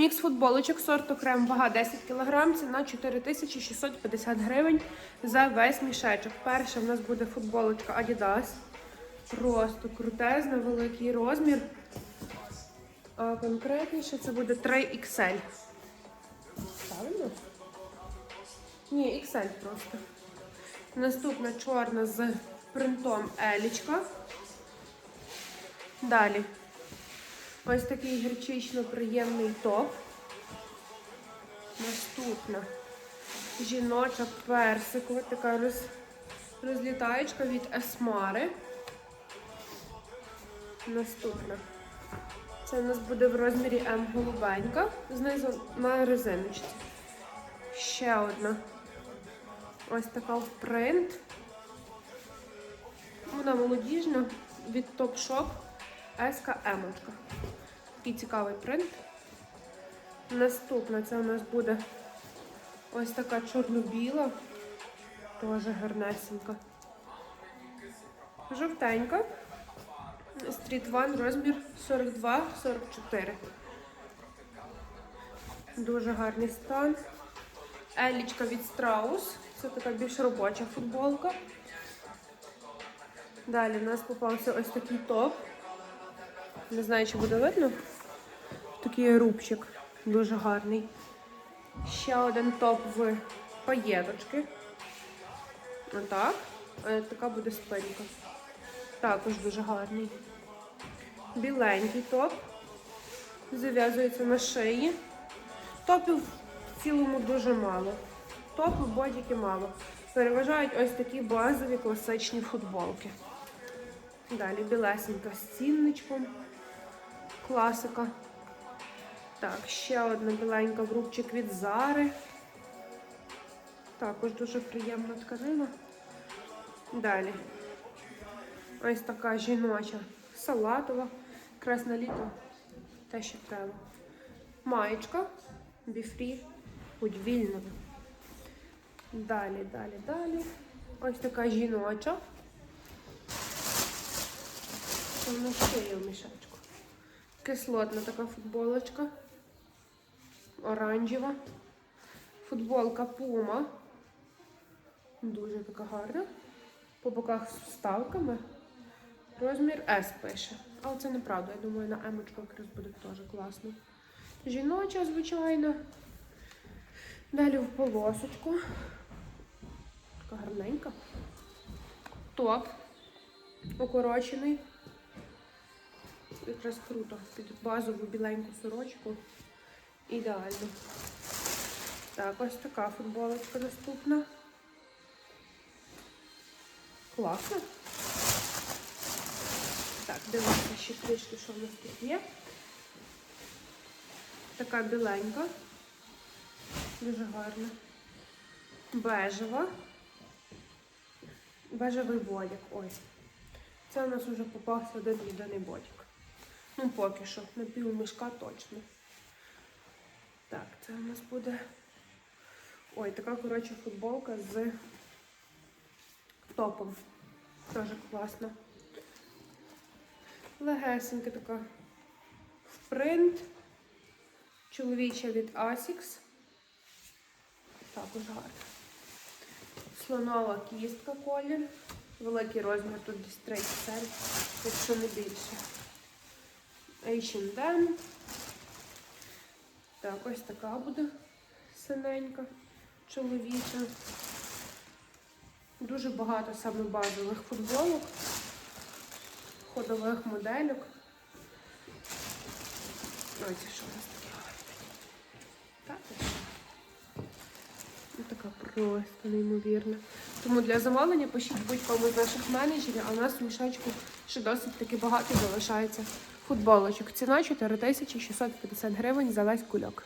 Мікс футболочок сорту крем, вага 10 кг, ціна 4650 гривень за весь мішечок. Перша в нас буде футболочка Adidas. Просто крутезна, великий розмір. А конкретніше це буде 3XL. Правильно? Ні, XL просто. Наступна чорна з принтом Елічка. Далі. Ось такий гірчично приємний топ. Наступна. Жіноча персикова, така роз, розлітаєчка від Есмари. Наступна. Це у нас буде в розмірі М голубенька. Знизу на резиночці. Ще одна. Ось така в принт. Вона молодіжна від Topshop СКМ. Такий цікавий принт. Наступна це у нас буде ось така чорно-біла. Теж гарнесенька. Жовтенька. Street One розмір 42-44. Дуже гарний стан. Елічка від Страус. Це така більш робоча футболка. Далі в нас попався ось такий топ. Не знаю, чи буде видно. Такий рубчик. Дуже гарний. Ще один топ в паєточки. Отак. Е, Така буде спинка. Також дуже гарний. Біленький топ. Зав'язується на шиї. Топів в цілому дуже мало. Топи, бодіки мало. Переважають ось такі базові класичні футболки. Далі білесенька з цінничком. Класика. Так, ще одна біленька врубчик від Зари. Також дуже приємна тканина. Далі. Ось така жіноча салатова. Якраз літо те, що треба. Маєчка. Біфрі. Будь. Далі, далі, далі. Ось така жіноча. В нас ще є в мішечку. Кислотна така футболочка. Оранжева. Футболка Puma. Дуже така гарна. По боках з вставками. Розмір S пише. Але це неправда. Я думаю, на емочку якраз буде теж класно. Жіноча, звичайно. Далі в полосочку. Така гарненька. Топ. Укорочений. Якраз круто. Під базову біленьку сорочку. Ідеально. Так, ось така футболочка наступна. Класно. Так, дивимося ще трішки, що в нас тут є. Така біленька. Дуже гарна. Бежева. Бежевий бодік. Ось. Це у нас вже попався один єдиний бодік. Ну, поки що, на пів мішка точно. Так, це у нас буде. Ой, така, коротше, футболка з топом. Дуже класна. Легесенька така принт. Чоловіча від Asics. Також гарна. Слонова кістка колір. Великий розмір тут десь 3 XL, якщо не більше. H&M. Так, ось така буде синенька, чоловіча. Дуже багато саме базових футболок, ходових модельок. Ось що у нас таке. Так. Ну, така просто неймовірна. Тому для замовлення пишіть будь-кому з наших менеджерів, а у нас в мішечку ще досить таки багато залишається футболочок. Ціна 4650 гривень за весь кульок.